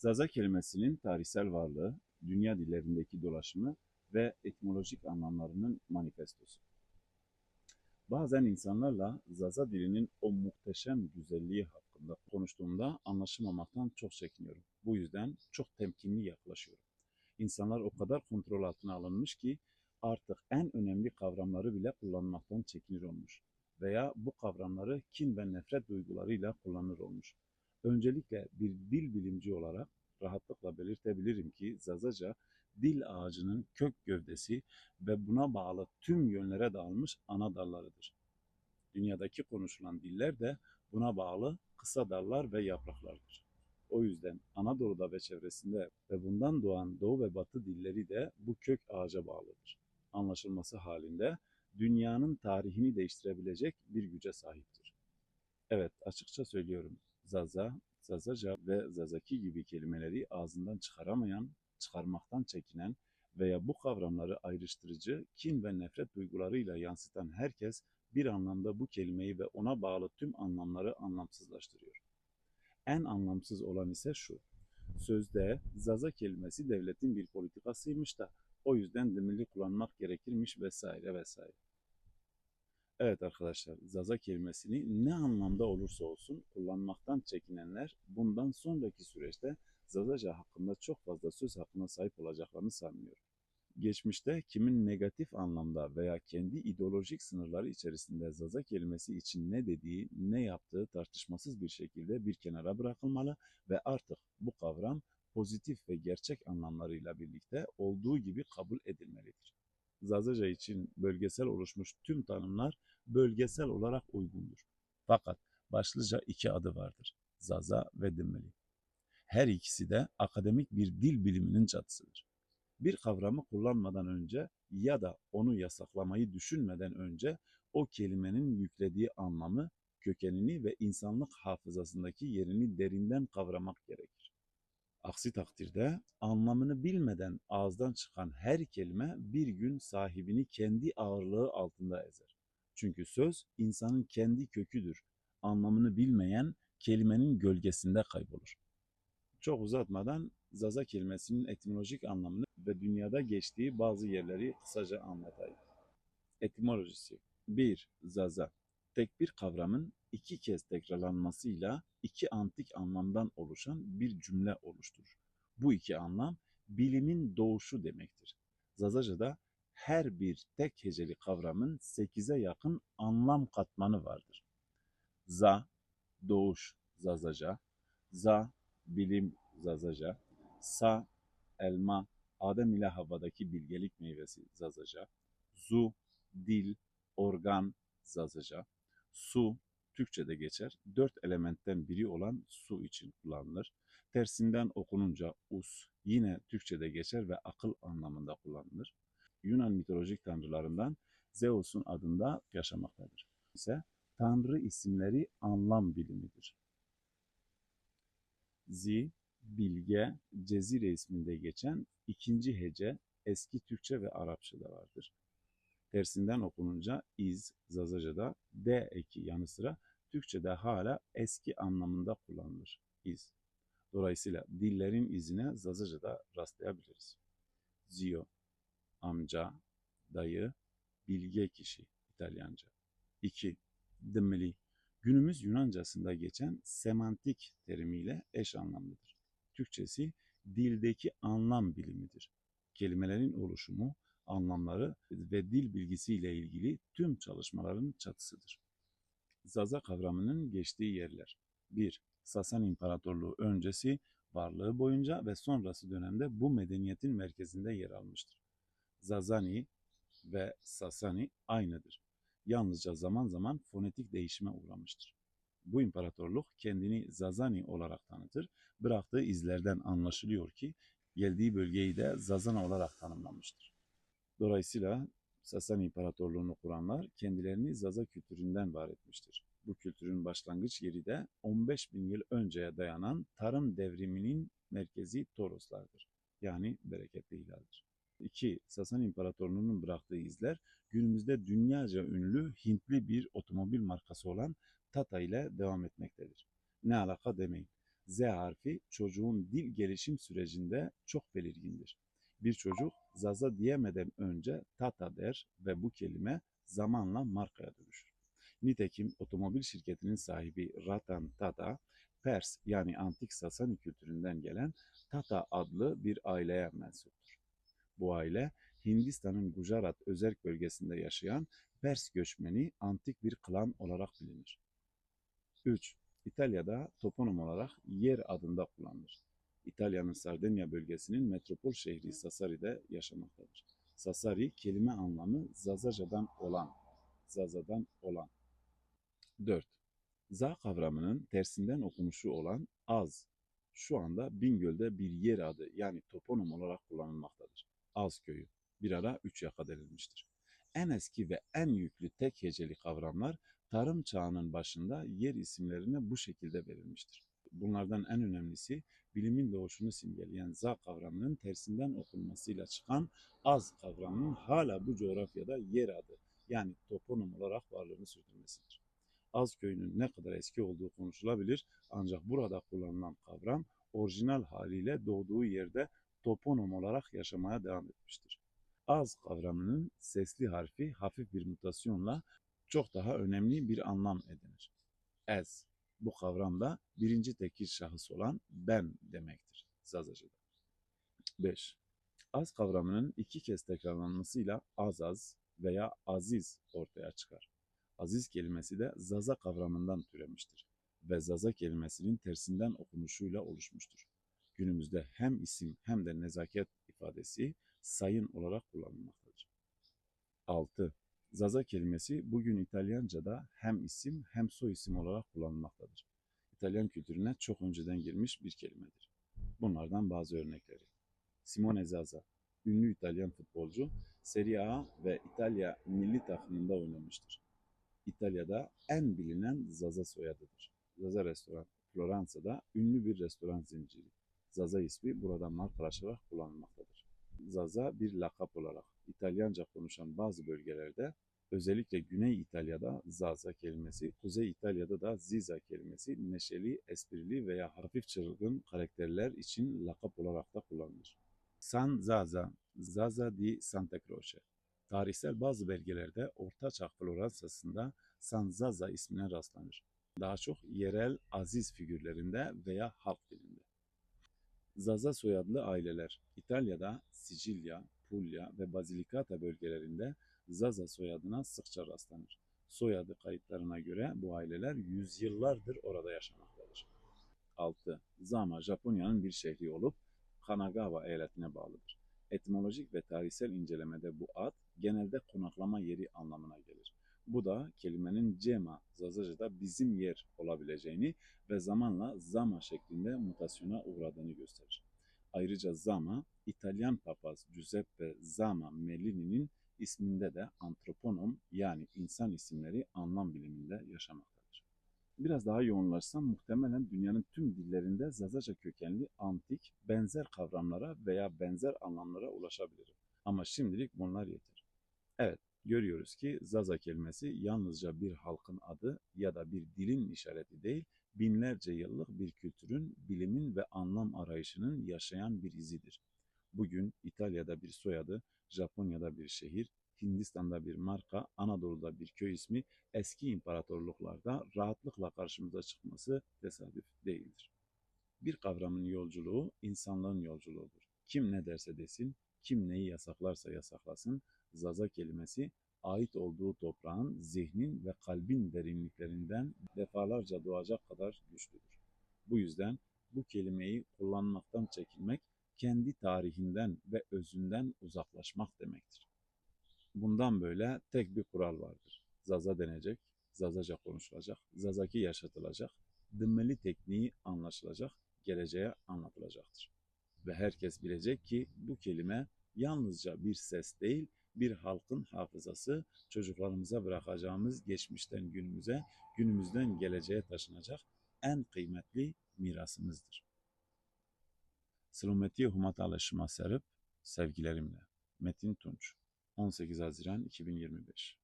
Zaza kelimesinin tarihsel varlığı, dünya dillerindeki dolaşımı ve etimolojik anlamlarının manifestosu. Bazen insanlarla Zaza dilinin o muhteşem güzelliği hakkında konuştuğumda anlaşılmamaktan çok çekiniyorum. Bu yüzden çok temkinli yaklaşıyorum. İnsanlar o kadar kontrol altına alınmış ki artık en önemli kavramları bile kullanmaktan çekinir olmuş veya bu kavramları kin ve nefret duygularıyla kullanır olmuş. Öncelikle bir dil bilimci olarak rahatlıkla belirtebilirim ki Zazaca dil ağacının kök gövdesi ve buna bağlı tüm yönlere dağılmış ana dallarıdır. Dünyadaki konuşulan diller de buna bağlı kısa dallar ve yapraklardır. O yüzden Anadolu'da ve çevresinde ve bundan doğan Doğu ve Batı dilleri de bu kök ağaca bağlıdır. Anlaşılması halinde dünyanın tarihini değiştirebilecek bir güce sahiptir. Evet, açıkça söylüyorum. Zaza, Zazaca ve Zazaki gibi kelimeleri ağzından çıkaramayan, çıkarmaktan çekinen veya bu kavramları ayrıştırıcı, kin ve nefret duygularıyla yansıtan herkes bir anlamda bu kelimeyi ve ona bağlı tüm anlamları anlamsızlaştırıyor. En anlamsız olan ise şu. Sözde Zaza kelimesi devletin bir politikasıymış da o yüzden demirli kullanmak gerekirmiş vesaire vesaire. Evet arkadaşlar, Zaza kelimesini ne anlamda olursa olsun kullanmaktan çekinenler bundan sonraki süreçte Zazaca hakkında çok fazla söz hakkına sahip olacaklarını sanmıyorum. Geçmişte kimin negatif anlamda veya kendi ideolojik sınırları içerisinde Zaza kelimesi için ne dediği, ne yaptığı tartışmasız bir şekilde bir kenara bırakılmalı ve artık bu kavram pozitif ve gerçek anlamlarıyla birlikte olduğu gibi kabul edilmelidir. Zazaca için bölgesel oluşmuş tüm tanımlar bölgesel olarak uygundur. Fakat başlıca iki adı vardır. Zaza ve Dimmeli. Her ikisi de akademik bir dil biliminin çatısıdır. Bir kavramı kullanmadan önce ya da onu yasaklamayı düşünmeden önce o kelimenin yüklediği anlamı, kökenini ve insanlık hafızasındaki yerini derinden kavramak gerekir. Aksi takdirde anlamını bilmeden ağızdan çıkan her kelime bir gün sahibini kendi ağırlığı altında ezer. Çünkü söz insanın kendi köküdür. Anlamını bilmeyen kelimenin gölgesinde kaybolur. Çok uzatmadan Zaza kelimesinin etimolojik anlamını ve dünyada geçtiği bazı yerleri kısaca anlatayım. Etimolojisi 1. Zaza Tek bir kavramın iki kez tekrarlanmasıyla iki antik anlamdan oluşan bir cümle oluşturur. Bu iki anlam bilimin doğuşu demektir. Zazaca'da her bir tek heceli kavramın sekize yakın anlam katmanı vardır. Za, doğuş, Zazaca, za, bilim, Zazaca, sa, elma, Adem ile Havva'daki bilgelik meyvesi Zazaca, zu, dil, organ, Zazaca, su, Türkçe'de geçer. Dört elementten biri olan su için kullanılır. Tersinden okununca us yine Türkçe'de geçer ve akıl anlamında kullanılır. Yunan mitolojik tanrılarından Zeus'un adında yaşamaktadır. ise tanrı isimleri anlam bilimidir. Zi, bilge, cezire isminde geçen ikinci hece eski Türkçe ve Arapçada vardır. Tersinden okununca iz, Zazaca'da D eki yanı sıra Türkçe'de hala eski anlamında kullanılır. iz. Dolayısıyla dillerin izine Zazaca'da rastlayabiliriz. Zio, amca, dayı, bilge kişi İtalyanca. 2. Dimmili, günümüz Yunancasında geçen semantik terimiyle eş anlamlıdır. Türkçesi dildeki anlam bilimidir. Kelimelerin oluşumu, anlamları ve dil bilgisiyle ilgili tüm çalışmaların çatısıdır. Zaza kavramının geçtiği yerler. 1. Sasan İmparatorluğu öncesi varlığı boyunca ve sonrası dönemde bu medeniyetin merkezinde yer almıştır. Zazani ve Sasani aynıdır. Yalnızca zaman zaman fonetik değişime uğramıştır. Bu imparatorluk kendini Zazani olarak tanıtır. Bıraktığı izlerden anlaşılıyor ki geldiği bölgeyi de Zazana olarak tanımlamıştır. Dolayısıyla Sasani İmparatorluğunu kuranlar kendilerini Zaza kültüründen var etmiştir. Bu kültürün başlangıç yeri de 15 bin yıl önceye dayanan tarım devriminin merkezi Toroslardır. Yani bereketli hilaldir. 2. Sasan İmparatorluğu'nun bıraktığı izler günümüzde dünyaca ünlü Hintli bir otomobil markası olan Tata ile devam etmektedir. Ne alaka demeyin. Z harfi çocuğun dil gelişim sürecinde çok belirgindir. Bir çocuk zaza diyemeden önce tata der ve bu kelime zamanla markaya dönüşür. Nitekim otomobil şirketinin sahibi Ratan Tata, Pers yani antik Sasani kültüründen gelen Tata adlı bir aileye mensuptur. Bu aile Hindistan'ın Gujarat özerk bölgesinde yaşayan Pers göçmeni antik bir klan olarak bilinir. 3. İtalya'da toponim olarak yer adında kullanılır. İtalya'nın Sardinya bölgesinin metropol şehri Sassari'de yaşamaktadır. Sassari kelime anlamı Zazaca'dan olan, Zaza'dan olan. 4. Za kavramının tersinden okunuşu olan az, şu anda Bingöl'de bir yer adı yani toponim olarak kullanılmaktadır. Az köyü, bir ara üç yaka denilmiştir. En eski ve en yüklü tek heceli kavramlar tarım çağının başında yer isimlerine bu şekilde verilmiştir. Bunlardan en önemlisi bilimin doğuşunu simgeleyen za kavramının tersinden okunmasıyla çıkan az kavramının hala bu coğrafyada yer adı yani toponim olarak varlığını sürdürmesidir. Az köyünün ne kadar eski olduğu konuşulabilir ancak burada kullanılan kavram orijinal haliyle doğduğu yerde toponim olarak yaşamaya devam etmiştir. Az kavramının sesli harfi hafif bir mutasyonla çok daha önemli bir anlam edinir. Ez, bu kavramda birinci tekil şahıs olan ben demektir Zazaca'da. 5. Az kavramının iki kez tekrarlanmasıyla azaz veya aziz ortaya çıkar. Aziz kelimesi de zaza kavramından türemiştir ve zaza kelimesinin tersinden okunuşuyla oluşmuştur. Günümüzde hem isim hem de nezaket ifadesi sayın olarak kullanılmaktadır. 6. Zaza kelimesi bugün İtalyanca'da hem isim hem soy isim olarak kullanılmaktadır. İtalyan kültürüne çok önceden girmiş bir kelimedir. Bunlardan bazı örnekleri. Simone Zaza, ünlü İtalyan futbolcu, Serie A ve İtalya milli takımında oynamıştır. İtalya'da en bilinen Zaza soyadıdır. Zaza Restoran, Floransa'da ünlü bir restoran zinciri. Zaza ismi burada markalaşarak kullanılmaktadır. Zaza bir lakap olarak İtalyanca konuşan bazı bölgelerde özellikle Güney İtalya'da Zaza kelimesi, Kuzey İtalya'da da Ziza kelimesi neşeli, esprili veya hafif çılgın karakterler için lakap olarak da kullanılır. San Zaza, Zaza di Santa Croce. Tarihsel bazı belgelerde Orta Çağ Floransa'sında San Zaza ismine rastlanır. Daha çok yerel aziz figürlerinde veya halk dilinde. Zaza soyadlı aileler İtalya'da Sicilya, Puglia ve Basilicata bölgelerinde Zaza soyadına sıkça rastlanır. Soyadı kayıtlarına göre bu aileler yüzyıllardır orada yaşamaktadır. 6. Zama, Japonya'nın bir şehri olup Kanagawa eyaletine bağlıdır. Etimolojik ve tarihsel incelemede bu ad genelde konaklama yeri anlamına gelir. Bu da kelimenin cema, Zazaca'da bizim yer olabileceğini ve zamanla zama şeklinde mutasyona uğradığını gösterir. Ayrıca zama, İtalyan papaz Giuseppe Zama Mellini'nin isminde de antroponom yani insan isimleri anlam biliminde yaşamaktadır. Biraz daha yoğunlaşsam muhtemelen dünyanın tüm dillerinde Zazaca kökenli antik benzer kavramlara veya benzer anlamlara ulaşabilirim. Ama şimdilik bunlar yeter. Evet, görüyoruz ki Zaza kelimesi yalnızca bir halkın adı ya da bir dilin işareti değil, binlerce yıllık bir kültürün, bilimin ve anlam arayışının yaşayan bir izidir. Bugün İtalya'da bir soyadı, Japonya'da bir şehir, Hindistan'da bir marka, Anadolu'da bir köy ismi eski imparatorluklarda rahatlıkla karşımıza çıkması tesadüf değildir. Bir kavramın yolculuğu insanlığın yolculuğudur. Kim ne derse desin, kim neyi yasaklarsa yasaklasın, zaza kelimesi ait olduğu toprağın, zihnin ve kalbin derinliklerinden defalarca doğacak kadar güçlüdür. Bu yüzden bu kelimeyi kullanmaktan çekinmek, kendi tarihinden ve özünden uzaklaşmak demektir. Bundan böyle tek bir kural vardır. Zaza denecek, Zazaca konuşulacak, Zazaki yaşatılacak, dımmeli tekniği anlaşılacak, geleceğe anlatılacaktır. Ve herkes bilecek ki bu kelime yalnızca bir ses değil, bir halkın hafızası, çocuklarımıza bırakacağımız geçmişten günümüze, günümüzden geleceğe taşınacak en kıymetli mirasımızdır. Sılumeti Humat Alışıma serip sevgilerimle. Metin Tunç 18 Haziran 2025